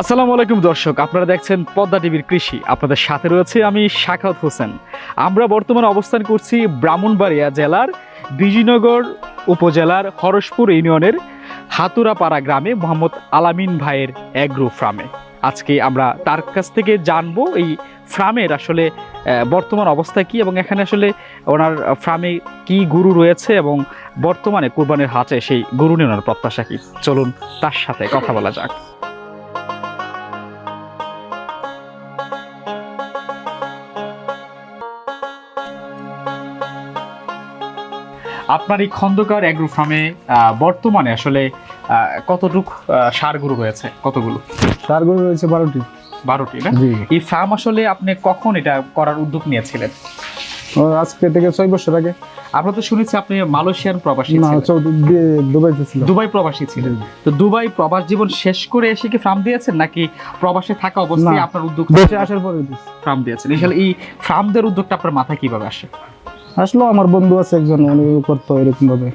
আসসালামু আলাইকুম দর্শক, আপনারা দেখছেন পদ্মা টিভির কৃষি। আপনাদের সাথে রয়েছে আমি শাখাত হোসেন। আমরা বর্তমানে অবস্থান করছি ব্রাহ্মণবাড়িয়া জেলার বিজয়নগর উপজেলার হরসপুর ইউনিয়নের হাতুরাপাড়া গ্রামে মোহাম্মদ আলামিন ভাইয়ের অ্যাগ্রো ফার্মে আজকে আমরা তার কাছ থেকে জানব এই ফার্মের আসলে বর্তমান অবস্থা কি এবং এখানে আসলে ওনার ফার্মে কি গুরু রয়েছে এবং বর্তমানে কোরবানির হাটে সেই গরু নিয়ে ওনার প্রত্যাশা কি? চলুন তার সাথে কথা বলা যাক। আপনার এই খন্দকার অ্যাগ্রো ফার্মে বর্তমানে আসলে কতটুক সার গরু রয়েছে কতগুলো? সার গরু রয়েছে বারোটি। বারোটি না? এই ফার্ম আসলে আপনি কখন এটা করার উদ্যোগ নিয়েছিলেন? আজকে থেকে ছয় বছর আগে। আমরা তো শুনেছি আপনি মালয়েশিয়ান প্রবাসী ছিল দুবাই প্রবাসী ছিলেন। তো দুবাই প্রবাস জীবন শেষ করে এসে কি ফার্ম দিয়েছেন নাকি প্রবাসে থাকা অবস্থায়। আপনার উদ্যোগ দেশে আসার পরে ফার্ম দিয়েছেন। এই ফার্মদের উদ্যোগটা আপনার মাথায় কীভাবে আসে? আসলো আমার বন্ধু আছে একজন উনি করতো এরকম ভাবে।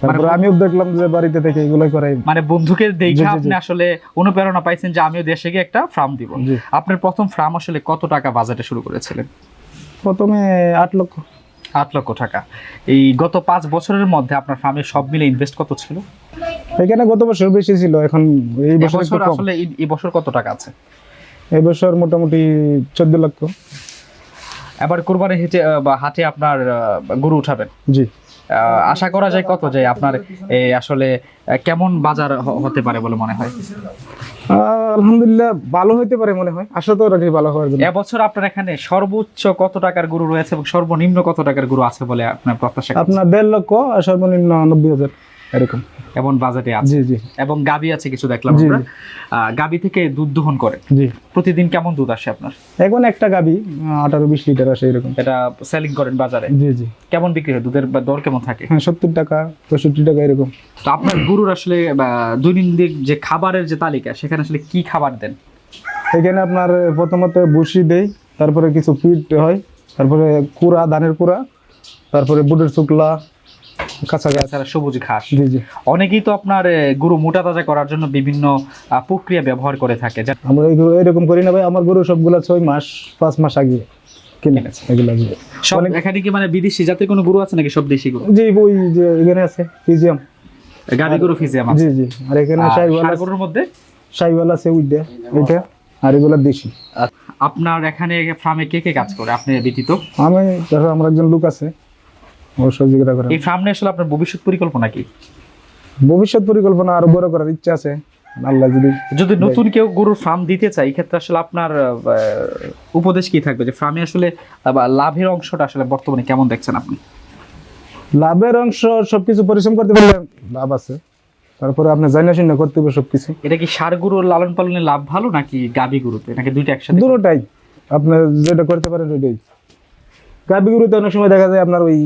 তারপরে মানে- আমিও দেখলাম যে বাড়িতে থেকে এগুলোই করাই। মানে বন্ধুকে দেখে। আপনি আসলে অনুপ্রেরণা পাইছেন যে আমিও দেশে গিয়ে একটা ফার্ম দিব। আপনার প্রথম ফার্ম আসলে কত টাকা বাজেটে শুরু করেছিলেন? প্রথমে আট লক্ষ। আট লক্ষ টাকা। এই গত পাঁচ বছরের মধ্যে আপনার ফার্মে সব মিলে ইনভেস্ট কত ছিল? এখানে গত বছর বেশি ছিল এখন এই বছর আসলে এই বছর কত টাকা আছে? এই বছর মোটামুটি চোদ্দ লক্ষ। এবার কোরবানি হেঁটে বা হাটে আপনার গরু উঠাবেন। জি। আশা করা যায় কত যে আপনার আসলে কেমন বাজার হতে পারে বলে মনে হয়? আলহামদুলিল্লাহ ভালো হইতে পারে মনে হয়। আশা তো রাখি ভালো হওয়ার জন্য। এবছর আপনার এখানে সর্বোচ্চ কত টাকার গরু রয়েছে এবং সর্বনিম্ন কত টাকার গরু আছে বলে আপনার প্রত্যাশা আপনার দেড় লক্ষ সর্বনিম্ন নব্বই হাজার। এরকম। এবং বাজেটে আছে। জি জি। এবং গাবি আছে কিছু দেখলাম আমরা। গাবি থেকে দুধ দহন করে। জি। প্রতিদিন কেমন দুধ আসে আপনার? এখন একটা গাবি আঠারো বিশ লিটার আসে এরকম। এটা সেলিং করেন বাজারে? জি জি। কেমন বিক্রি হয়? দুধের বা দর কেমন থাকে? হ্যাঁ সত্তর টাকা পঁয়ষট্টি টাকা এরকম। তো আপনার গরুর আসলে দৈনন্দিন যে খাবারের যে তালিকা সেখানে আসলে কি খাবার দেন? এখানে আপনার প্রথমত বসি দেই তারপরে কিছু ফিট হয় তারপরে কুড়া ধানের কুড়া তারপরে বুটের শুকলা সবুজ ঘাস। অনেকেই তো আপনার গরু মোটা তাজা করার জন্য বিভিন্ন প্রক্রিয়া ব্যবহার করে থাকে। আমরা এরকম করি না ভাই আমার গরু সবগুলা ছয় মাস পাঁচ মাস আগে কিনে কিনেছে। এগুলা সব এখানে কি মানে বিদেশি জাতের কোনো গরু আছে নাকি সব দেশি গরু? জি ওই যে এখানে আছে ফিজিয়াম। গাড়ি গরু ফিজিয়াম জি জি। আর এখানে আর শাহিওয়াল ষাঁড় আছে। গরুর মধ্যে? আর এগুলা দেশি। আপনার এখানে ফার্মে কে কে কাজ করে? আপনি ব্যতীত। আমি আমার একজন লোক আছে। সহযোগিতা করে এই ফার্ম নিয়ে আসলে আপনার ভবিষ্যৎ পরিকল্পনা কি? ভবিষ্যৎ পরিকল্পনা আরও বড় করার ইচ্ছা আছে। আল্লাহ যদি যদি নতুন কেউ গরুর ফার্ম দিতে চায় এই ক্ষেত্রে আসলে আপনার উপদেশ কি থাকবে? যে ফার্মে আসলে লাভের অংশটা আসলে বর্তমানে কেমন দেখছেন আপনি? লাভের অংশ সবকিছু পরিশ্রম করতে পারলে লাভ আছে। তারপরে আপনি জানা শুনে করতে হবে সবকিছু। এটা কি সার গরুর লালন পালনে লাভ ভালো নাকি গাবি গরুতে? নাকি দুইটা একসাথে? দুটোটাই। আপনি যেটা করতে পারেন ওইটাই। গাভী গরুতে অনেক সময় দেখা যায় আপনার ওই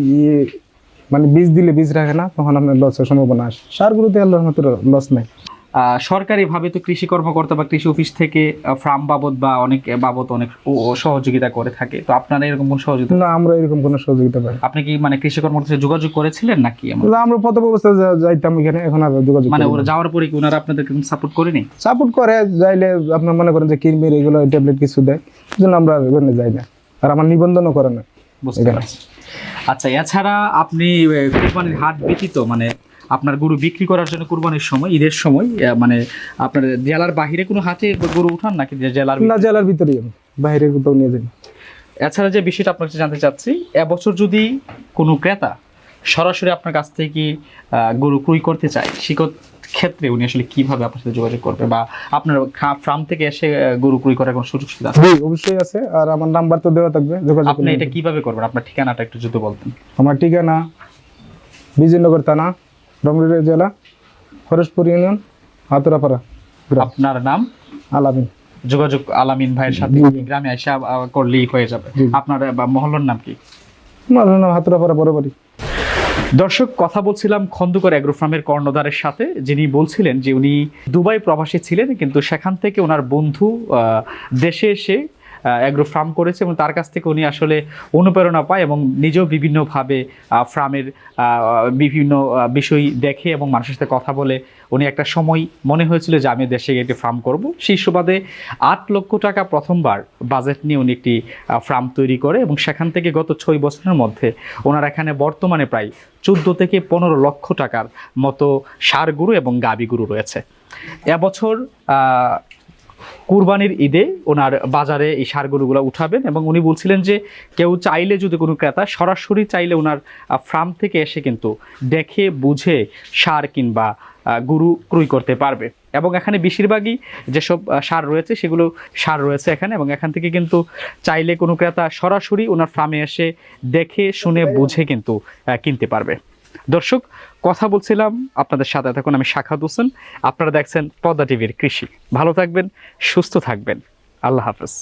মানে বীজ দিলে বীজ রাখে না তখন আপনার লসের সম্ভাবনা আসে সার গরুতে আল্লাহর মতো লস নাই। সরকারিভাবে তো কৃষি কর্মকর্তা বা কৃষি অফিস থেকে ফার্ম বাবদ বা অনেক বাবদ অনেক সহযোগিতা করে থাকে। তো আপনারা এরকম কোন সহযোগিতা না আমরা এরকম কোনো সহযোগিতা পাই আপনি কি মানে কৃষি কর্মকর্তার সাথে যোগাযোগ করেছিলেন নাকি আমরা প্রথম অবস্থায় যাইতাম এখানে এখন আর যোগাযোগ মানে ওরা যাওয়ার পরে কি ওনারা আপনাদেরকে সাপোর্ট করেনি? সাপোর্ট করে যাইলে আপনার মনে করেন যে কিনবির এগুলো ট্যাবলেট কিছু দেয় জন্য আমরা ওখানে যাই না। আর আমার নিবন্ধনও করে না। বুঝতে পারছি। আচ্ছা এছাড়া আপনি কোরবানির হাট ব্যতীত মানে আপনার গরু বিক্রি করার জন্য কুরবানির সময় ঈদের সময় মানে আপনার জেলার বাহিরে কোনো হাটে গরু উঠান নাকি জেলার না জেলার ভিতরেই আমি। বাইরে কোথাও নিয়ে যাই এছাড়া যে বিষয়টা আপনার জানতে চাচ্ছি এবছর যদি কোনো ক্রেতা সরাসরি আপনার কাছ থেকে কি গরু ক্রয় করতে চায় ক্ষেত্রে উনি আসলে কীভাবে আপনার সাথে যোগাযোগ করবে বা আপনার ফার্ম থেকে এসে গরু ক্রয় করার কোনো সুযোগ সুবিধা আছে? অবশ্যই আছে। আর আমার নাম্বার তো দেওয়া থাকবে যোগাযোগ আপনি এটা কীভাবে করবেন? আপনার ঠিকানাটা একটু যদি বলতেন। আমার ঠিকানা বিজয়নগর থানা রমরুলিয়া জেলা ফরেশপুর ইউনিয়ন হাতুরাপাড়া আপনার নাম? আলামিন। যোগাযোগ আলামিন ভাইয়ের সাথে। গ্রামে এসে করলেই হয়ে যাবে। আপনার মহল্লার নাম কি? আমার নাম হাতুরাপাড়া বরাবরই দর্শক, কথা বলছিলাম খন্দকার অ্যাগ্রো ফার্মের কর্ণধারের সাথে, যিনি বলছিলেন যে উনি দুবাই প্রবাসী ছিলেন, কিন্তু সেখান থেকে ওনার বন্ধু দেশে এসে অ্যাগ্রো ফার্ম করেছে এবং তার কাছ থেকে উনি আসলে অনুপ্রেরণা পায় এবং নিজেও বিভিন্নভাবে ফার্মের বিভিন্ন বিষয় দেখে এবং মানুষের সাথে কথা বলে উনি একটা সময় মনে হয়েছিল যে আমি দেশে একটি ফার্ম করব। সেই সুবাদে আট লক্ষ টাকা প্রথমবার বাজেট নিয়ে উনি একটি ফার্ম তৈরি করে এবং সেখান থেকে গত ছয় বছরের মধ্যে ওনার এখানে বর্তমানে প্রায় চোদ্দ থেকে পনেরো লক্ষ টাকার মতো সার গুরু এবং গাবি গুরু রয়েছে। এবছর কুরবানির ঈদে ওনার বাজারে এই সার উঠাবেন এবং উনি বলছিলেন যে কেউ চাইলে যদি কোনো ক্রেতা সরাসরি চাইলে ওনার ফার্ম থেকে এসে কিন্তু দেখে, বুঝে সার কিংবা গরু ক্রয় করতে পারবে। এবং এখানে বেশিরভাগই যেসব সার রয়েছে সেগুলো সার রয়েছে এখানে এবং এখান থেকে কিন্তু চাইলে কোনো ক্রেতা সরাসরি ওনার ফার্মে এসে দেখে, শুনে, বুঝে কিন্তু কিনতে পারবে। দর্শক, কথা বলছিলাম আপনাদের সাথে এখন আমি শাখাত হোসেন। আপনারা দেখছেন পদ্মা টিভির কৃষি। ভালো থাকবেন, সুস্থ থাকবেন। আল্লাহ হাফেজ।